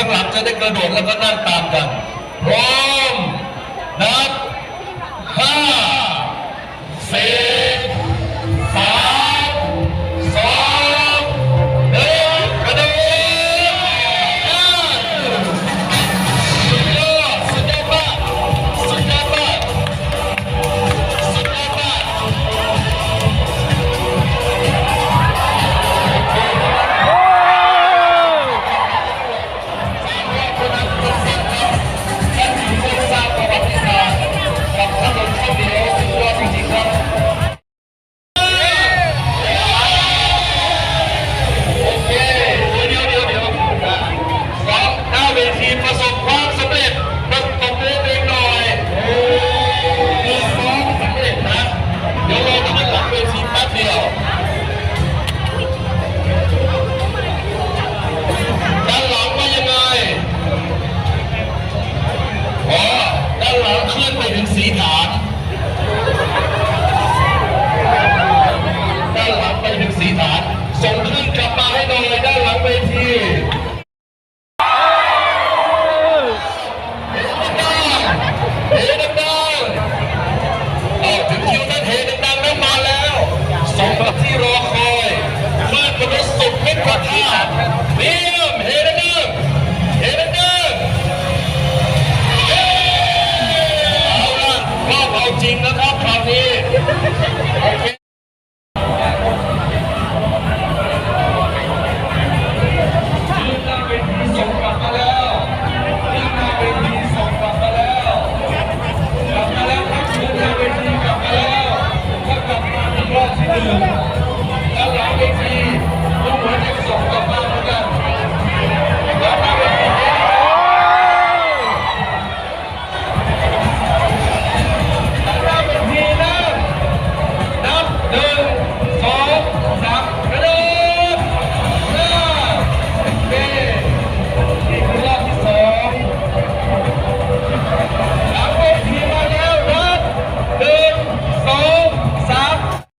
ข้างหลังจะได้กระโดดแล้วก็นั่งตามกันพร้อม ขึ้นกลับมาให้หน่อยด้านหลังเวทีเฮ้ดังดังออกถึงคิวนั้นเฮ้ดังดังนั้นมาแล้วสมกับที่รอคอยคลื่นมนุษย์สุดมิตรภาพเยี่ยมเฮ้ดังดังเฮ้ดังดังเอาละรอบเอาจริงนะครับคราวนี้ ครับ